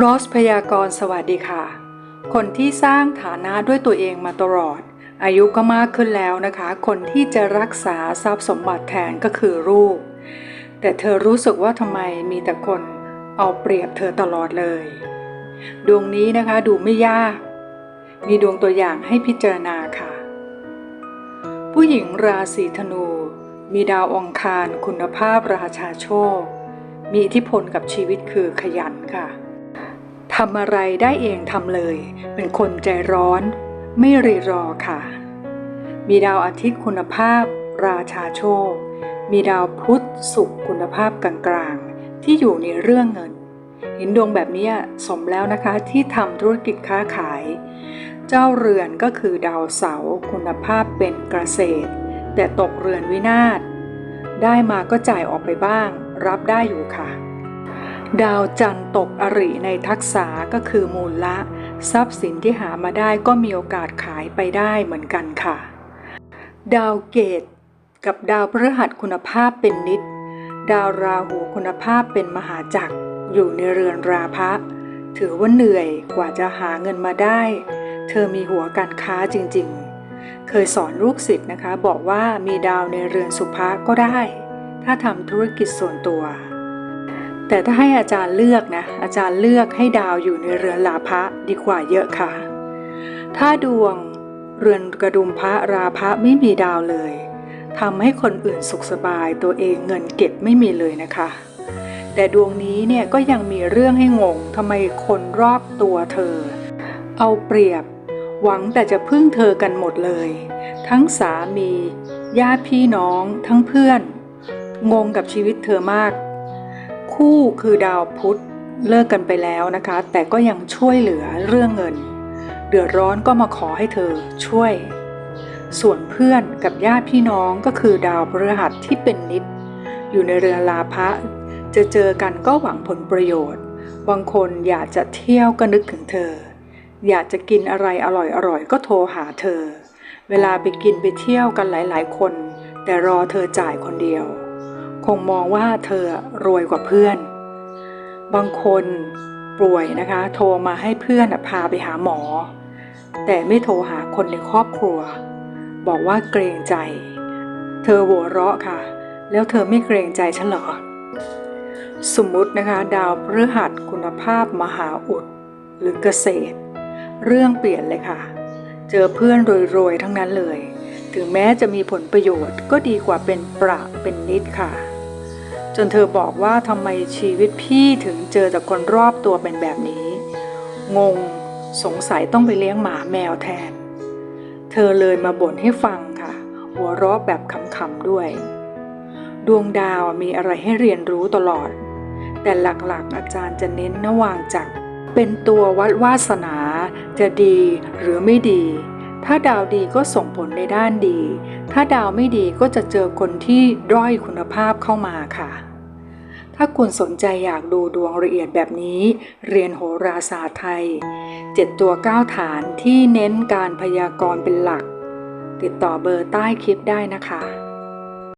โรสพยากรสวัสดีค่ะ คนที่สร้างฐานะด้วยตัวเองมาตลอด อายุก็มากขึ้นแล้วนะคะ คนที่จะรักษาทรัพย์สมบัติแทนก็คือลูก แต่เธอรู้สึกว่าทำไมมีแต่คนเอาเปรียบเธอตลอดเลย ดวงนี้นะคะดูไม่ยาก มีดวงตัวอย่างให้พิจารณาค่ะ ผู้หญิงราศีธนู มีดาวองคารคุณภาพราชาโชค มีอิทธิพลกับชีวิตคือขยันค่ะ ทำอะไรได้เองทำเลย เป็นคนใจร้อน ไม่รีรอค่ะ มีดาวอาทิตย์คุณภาพ ราชาโชค มีดาวพุธสุขคุณภาพกลางๆ ที่อยู่ในเรื่องเงินเห็นดวงแบบนี้สมแล้วนะคะที่ทำธุรกิจค้าขาย เจ้าเรือนก็คือดาวเสาคุณภาพเป็นเกษตร แต่ตกเรือนวินาศได้มาก็จ่ายออกไปบ้าง รับได้อยู่ค่ะ ดาวจันทร์ตกอริในทักษะก็คือมูลละ ทรัพย์สินที่หามาได้ก็มีโอกาสขายไปได้เหมือนกันค่ะ ดาวเกต กับดาวพฤหัสคุณภาพเป็นนิด ดาวราหูคุณภาพเป็นมหาจักร อยู่ในเรือนราพะ ถือว่าเหนื่อยกว่าจะหาเงินมาได้ เธอมีหัวการค้าจริงๆ เคยสอนลูกศิษย์นะคะ บอกว่ามีดาวในเรือนสุภะก็ได้ ถ้าทำธุรกิจส่วนตัว แต่ถ้าให้อาจารย์เลือกนะ อาจารย์เลือกให้ดาวอยู่ในเรือนลาภะดีกว่าเยอะค่ะ ถ้าดวงเรือนกระดุมพระราพะไม่มีดาวเลยทำให้คนอื่นสุขสบายตัวเองเงินเก็บไม่มีเลยนะคะ แต่ดวงนี้เนี่ยก็ยังมีเรื่องให้งงทำไมคนรอบตัวเธอ เอาเปรียบ หวังแต่จะพึ่งเธอกันหมดเลย ทั้งสามี ญาติพี่น้องทั้งเพื่อน งงกับชีวิตเธอมาก คู่คือดาวพุธเลิกกันไปแล้วนะคะ แต่ก็ยังช่วยเหลือเรื่องเงิน เดือดร้อนก็มาขอให้เธอช่วย ส่วนเพื่อนกับญาติพี่น้องก็คือดาวพฤหัสที่เป็นนิด อยู่ในเรือลาภะจะเจอกันก็หวังผลประโยชน์ บางคนอยากจะเที่ยวก็นึกถึงเธอ อยากจะกินอะไรอร่อยๆก็โทรหาเธอ เวลาไปกินไปเที่ยวกันหลายๆคน แต่รอเธอจ่ายคนเดียว คงมองว่าเธอรวยกว่าเพื่อน บางคนป่วยนะคะ โทรมาให้เพื่อนพาไปหาหมอ แต่ไม่โทรหาคนในครอบครัว บอกว่าเกรงใจ เธอหัวเราะค่ะ แล้วเธอไม่เกรงใจฉันเหรอ สมมุตินะคะดาวพฤหัสคุณภาพมหาอุด หรือเกษตร เรื่องเปลี่ยนเลยค่ะ เจอเพื่อนรวยๆทั้งนั้นเลย ถึงแม้จะมีผลประโยชน์ก็ดีกว่าเป็นประเป็นนิดค่ะ จนเธอบอกว่าทำไมชีวิตพี่ถึงเจอแต่คนรอบตัวเป็นแบบนี้ งงสงสัยต้องไปเลี้ยงหมาแมวแทน เธอเลยมาบ่นให้ฟังค่ะ หัวเราะแบบขำๆด้วย ดวงดาวมีอะไรให้เรียนรู้ตลอด แต่หลักๆอาจารย์จะเน้นนวางจักรเป็นตัววัดวาสนาจะดีหรือไม่ดี ถ้าดาวดีก็ส่งผลในด้านดี ถ้าดาวไม่ดีก็จะเจอคนที่ด้อยคุณภาพเข้ามาค่ะ ถ้าคุณสนใจอยากดูดวงละเอียดแบบนี้ เรียนโหราศาสตร์ไทย 7 ตัว 9 ฐานที่เน้นการพยากรณ์เป็นหลัก ติดต่อเบอร์ใต้คลิปได้นะคะ